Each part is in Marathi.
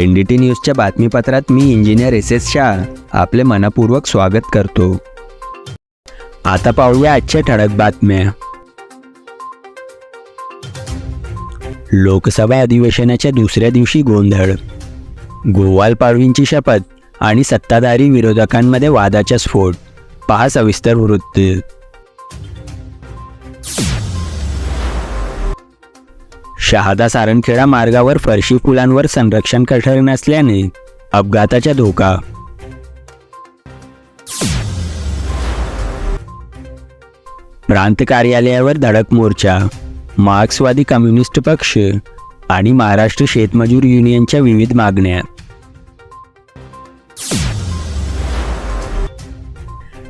एन डी टी न्यूजच्या बातमीपत्रात मी इंजिनियर एस एस शाह. आपले मनपूर्वक स्वागत करतो. आता पाहूया आजच्या ठळक बातम्या. लोकसभा अधिवेशनाच्या दुसऱ्या दिवशी गोंधळ. गोवाल पाडवींची शपथ आणि सत्ताधारी विरोधकांमध्ये वादाचा स्फोट. पहा सविस्तर वृत्त. शहादा सारणखेडा मार्गावर फरशी पुलांवर संरक्षण कठर नसल्याने अपघाताचा धोका. प्रांत कार्यालयावर धडक मोर्चा मार्क्सवादी कम्युनिस्ट पक्ष आणि महाराष्ट्र शेतमजूर युनियनच्या विविध मागण्या.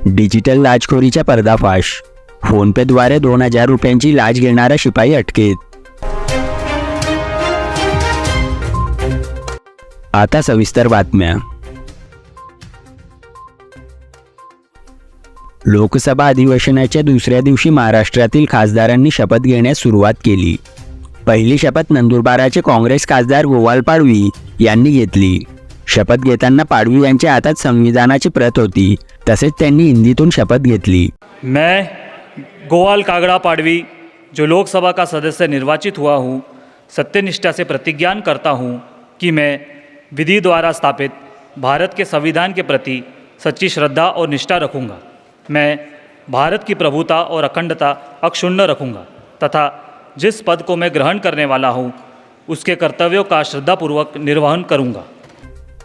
डिजिटल लाचखोरीचा पर्दाफाश फोनपेद्वारे दोन हजार रुपयांची लाच घेणारा शिपाई अटकेत. आता सविस्तर बातम्या. लोकसभा अधिवेशनाच्या दुसऱ्या दिवशी महाराष्ट्रातील खासदारांनी शपथ घेण्यास सुरुवात केली. पहिली शपथ नंदुरबाराचे काँग्रेस खासदार गोवाल पाडवी यांनी घेतली. शपथ घेताना पाडवी यांच्या हातात संविधानाची प्रत होती तसेच त्यांनी हिंदीतून शपथ घेतली. मैं गोवाल कागड़ा पाडवी जो लोकसभा का सदस्य निर्वाचित हुआ हूँ सत्यनिष्ठा से प्रतिज्ञान करता हूँ कि मैं विधि द्वारा स्थापित भारत के संविधान के प्रति सच्ची श्रद्धा और निष्ठा रखूँगा। मैं भारत की प्रभुता और अखंडता अक्षुण्ण रखूँगा तथा जिस पद को मैं ग्रहण करने वाला हूँ उसके कर्तव्यों का श्रद्धापूर्वक निर्वहन करूँगा।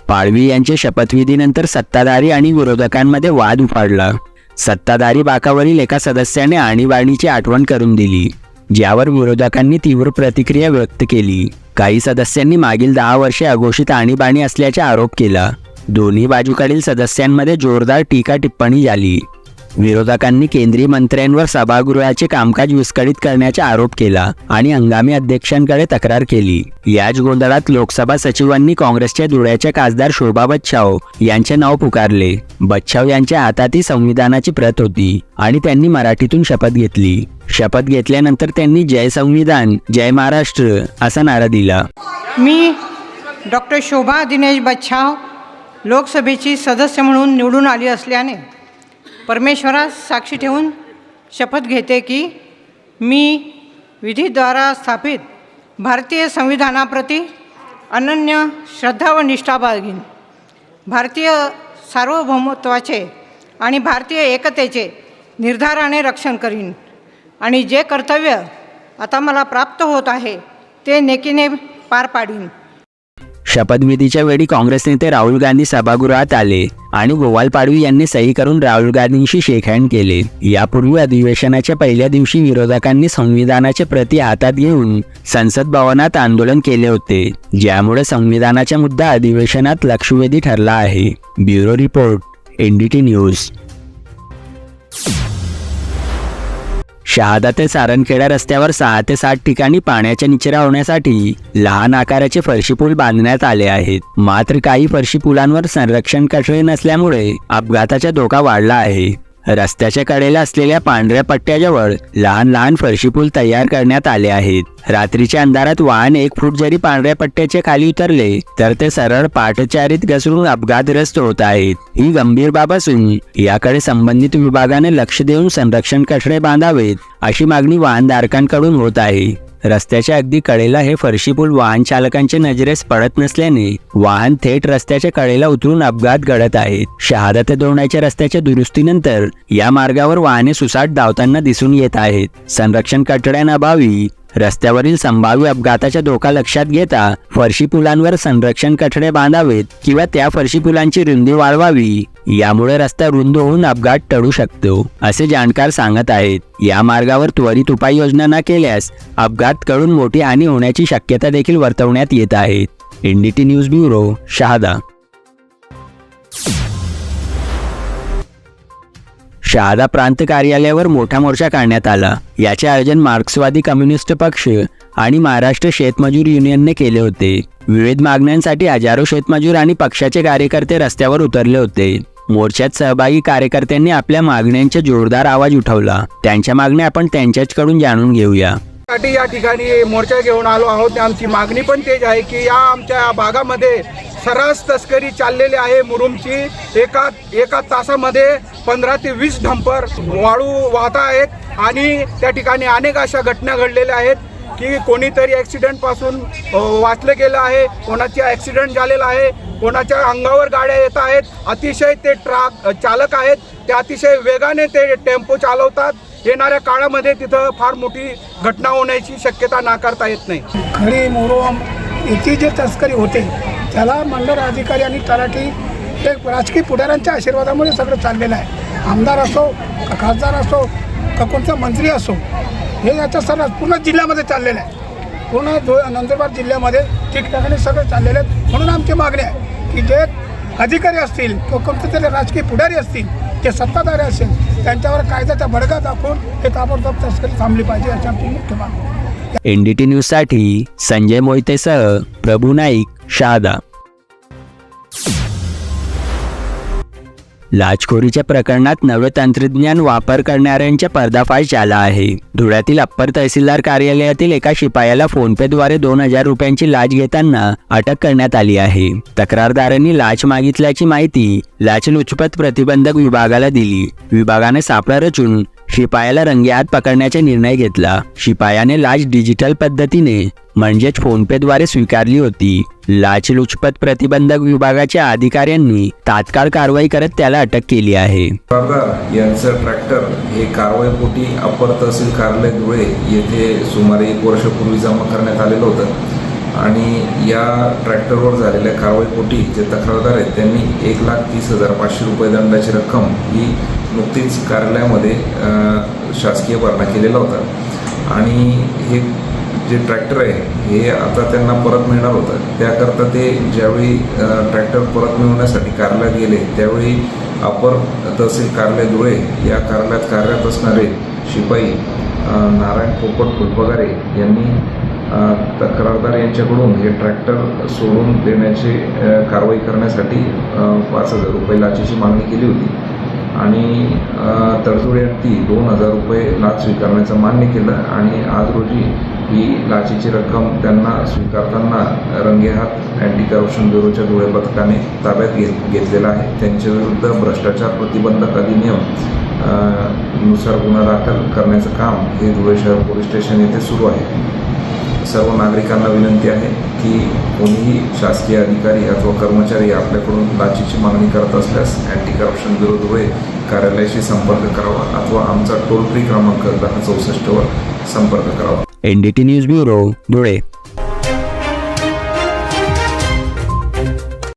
पाळवी यांच्या शपथविधीनंतर सत्ताधारी आणि विरोधकांमध्ये वाद उफाडला. सत्ताधारी बाकावरील एका सदस्याने आणीबाणीची आठवण करून दिली ज्यावर विरोधकांनी तीव्र प्रतिक्रिया व्यक्त केली. काही सदस्यांनी मागील दहा वर्षे अघोषित आणीबाणी असल्याचा आरोप केला. दोन्ही बाजूकडील सदस्यांमध्ये जोरदार टीका टिप्पणी झाली. विरोधकांनी केंद्रीय मंत्र्यांवर सभागृहाचे कामकाज विस्कळीत करण्याचा आरोप केला आणि हंगामी अध्यक्षांकडे तक्रार केली. याच गोंधळात लोकसभा सचिवांनी काँग्रेसच्या धुळ्याच्या खासदार शोभा बच्छाव यांचे नाव पुकारले. बच्छाव यांच्या हातातही संविधानाची प्रत होती आणि त्यांनी मराठीतून शपथ घेतली. शपथ घेतल्यानंतर त्यांनी जय संविधान जय महाराष्ट्र असा नारा दिला. मी डॉक्टर शोभा दिनेश बच्छाव लोकसभेची सदस्य म्हणून निवडून आली असल्याने परमेश्वरास साक्षी ठेवून शपथ घेते की मी विधीद्वारा स्थापित भारतीय संविधानाप्रती अनन्य श्रद्धा व निष्ठा बाळगीन. भारतीय सार्वभौमत्वाचे आणि भारतीय एकतेचे निर्धाराने रक्षण करीन. आणि जे कर्तव्य आता मला प्राप्त होत आहे ते नेकीने पार पाडीन. शपथविधीच्या वेळी काँग्रेस नेते राहुल गांधी सभागृहात आले आणि गोवाल पाडवी यांनी सही करून राहुल गांधींशी शेकहँड केले. यापूर्वी अधिवेशनाच्या पहिल्या दिवशी विरोधकांनी संविधानाचे प्रती हातात घेऊन संसद भवनात आंदोलन केले होते. ज्यामुळे संविधानाचा मुद्दा अधिवेशनात लक्षवेधी ठरला आहे. Bureau report NDT News. Shahada ते सारनखेडा रस्त्यावर सहा ते सात ठिकाणी पाण्याच्या निचरा होण्यासाठी लहान आकाराचे फरशी पूल बांधण्यात आले आहेत. मात्र काही फरशी पुलांवर संरक्षण कठोर नसल्यामुळे अपघाताचा धोका वाढला आहे. रस्त्याच्या कडेला असलेल्या पांढऱ्या पट्ट्याजवळ लहान लहान फरशी पूल तयार करण्यात आले आहेत. रात्रीच्या अंधारात वाहन एक फूट जरी पांढऱ्या पट्ट्याच्या खाली उतरले तर ते सरळ पाठचारीत घसरून अपघातग्रस्त होत आहेत. ही गंभीर बाब असून याकडे संबंधित विभागाने लक्ष देऊन संरक्षण कठडे बांधावेत अशी मागणी वाहनधारकांकडून होत आहे. रस्त्याच्या अगदी कडेला हे फरशी पूल वाहन चालकांच्या नजरेस पडत नसल्याने वाहन थेट रस्त्याच्या कडेला उतरून अपघात घडत आहेत. शहादा ते रस्त्याच्या दुरुस्तीनंतर या मार्गावर वाहने सुसाट धावताना दिसून येत आहेत. संरक्षण कठड्यांअभावी रस्त्यावरील संभाव्य अपघाताचा धोका लक्षात घेता फरशी पुलांवर संरक्षण कठडे बांधावेत किंवा त्या फरशी पुलांची रुंदी वाढवावी. यामुळे रस्ता रुंद होऊन अपघात टळू शकतो असे जाणकार सांगत आहेत. या मार्गावर त्वरित उपाययोजना न केल्यास अपघात कळून मोठी हानी होण्याची शक्यता देखील वर्तवण्यात येत आहेत NDT News bureau Shahada. Shahada प्रांत कार्यालयावर मोठा मोर्चा काढण्यात आला. याचे आयोजन मार्क्सवादी कम्युनिस्ट पक्ष आणि महाराष्ट्र शेतमजूर युनियनने केले होते. विविध मागण्यांसाठी हजारो शेतमजूर आणि पक्षाचे कार्यकर्ते रस्त्यावर उतरले होते. मोर्चात सहभागी कार्यकर्त्यांनी आपल्या मागण्यांचा जोरदार आवाज उठवला. त्यांच्या मागण्या आपण त्यांच्याचकडून जाणून घेऊया. साठी या ठिकाणी मोर्चा घेऊन आलो आहोत. आमची मागणी पण तेच आहे की या आमच्या भागामध्ये सर्रास तस्करी चाललेली आहे मुरुमची. एका एका तासामध्ये पंधरा ते वीस डंपर वाळू वाहत आहेत आणि त्या ठिकाणी अनेक अशा घटना घडलेल्या आहेत की कोणीतरी ॲक्सिडेंटपासून वाचलं गेलं आहे कोणाच्या ॲक्सिडेंट झालेला आहे कोणाच्या अंगावर गाड्या येत आहेत. अतिशय ते ट्रक चालक आहेत. ते अतिशय वेगाने ते टेम्पो चालवतात. येणाऱ्या काळामध्ये तिथं फार मोठी घटना होण्याची शक्यता नाकारता येत नाही. खरी मोरोम याची जी तस्करी होते त्याला मंडळ अधिकारी आणि तलाठी ते राजकीय पुढाऱ्यांच्या आशीर्वादामुळे सगळं चाललेलं आहे. आमदार असो का खासदार असो का कोणता मंत्री असो हे याचा सर्व पूर्ण जिल्ह्यामध्ये चाललेलं आहे. पूर्ण धु नंदुरबार जिल्ह्यामध्ये ठिकठिकाणी सगळं चाललेलं आहे. म्हणून आमची मागणी आहे की जे अधिकारी असतील किंवा कोणते तरी राजकीय पुढारी असतील जे सत्ताधारी असेल त्यांच्यावर कायद्याचा बडगा दाखवून हे ताबडतोब तस्करी थांबली पाहिजे याच्या आमची मुख्य मागणी एनडीटी न्यूजसाठी संजय मोहितेसह प्रभू नाईक शहादा लाचखोरीच्या प्रकरणात नवे तंत्रज्ञान वापर करणाऱ्यांचा पर्दाफाश झाला आहे. धुळ्यातील अप्पर तहसीलदार कार्यालयातील एका शिपायाला फोनपेद्वारे दोन हजार रुपयांची लाच घेताना अटक करण्यात आली आहे. तक्रारदारांनी लाच मागितल्याची माहिती लाचलुचपत प्रतिबंधक विभागाला दिली. विभागाने सापळा रचून शिपायाला रंगेहात पकडण्याचा निर्णय घेतला. शिपायाने लाच डिजिटल पद्धतीने म्हणजेच फोनपेद्वारे स्वीकारली होती. लाचलुचपत प्रतिबंधक विभागाच्या अधिकाऱ्यांनी तात्काळ कारवाई करत त्याला अटक केली आहे. यांचं ट्रॅक्टर हे कारवाईपोटी अप्पर तहसील कार्यालय धुळे येथे सुमारे एक वर्षपूर्वी जमा करण्यात आलेलं होतं. आणि या ट्रॅक्टरवर झालेल्या कारवाईपोटी जे तक्रारदार आहेत त्यांनी एक लाख तीस हजार पाचशे रुपये दंडाची रक्कम ही नुकतीच कार्यालयामध्ये शासकीय भरणा केलेला होता. आणि हे जे ट्रॅक्टर आहे हे आता त्यांना परत मिळणार होतं. त्याकरता ते ज्यावेळी ट्रॅक्टर परत मिळवण्यासाठी कार्यालयात गेले त्यावेळी अपर तहसील कार्यालय धुळे या कार्यालयात कार्यरत असणारे शिपाई नारायण पोपट फुलपगारे यांनी तक्रारदार यांच्याकडून हे ट्रॅक्टर सोडून देण्याची कारवाई करण्यासाठी पाच हजार रुपये लाचेची मागणी केली होती. आणि अ, दोन हजार रुपये लाच स्वीकारण्याचं मान्य केलं आणि आज रोजी ही लाचेची रक्कम त्यांना स्वीकारताना रंगेहात अँटी करप्शन ब्युरोच्या धुळे पथकाने ताब्यात घेत घेतलेला आहे. त्यांच्याविरुद्ध भ्रष्टाचार प्रतिबंधक अधिनियमनुसार गुन्हा दाखल करण्याचं काम हे धुळे शहर पोलीस स्टेशन येथे सुरू आहे. सर्व नागरिकांना विनंती आहे की कोणीही शासकीय अधिकारी अथवा कर्मचारी आपल्याकडून लाचीची मागणी करत असल्यास अँटी करप्शन ब्युरो धुळे कार्यालयाशी संपर्क करावा अथवा आमचा टोल फ्री क्रमांक दहा चौसष्टवर संपर्क करावा. NDT T News bureau Dhule.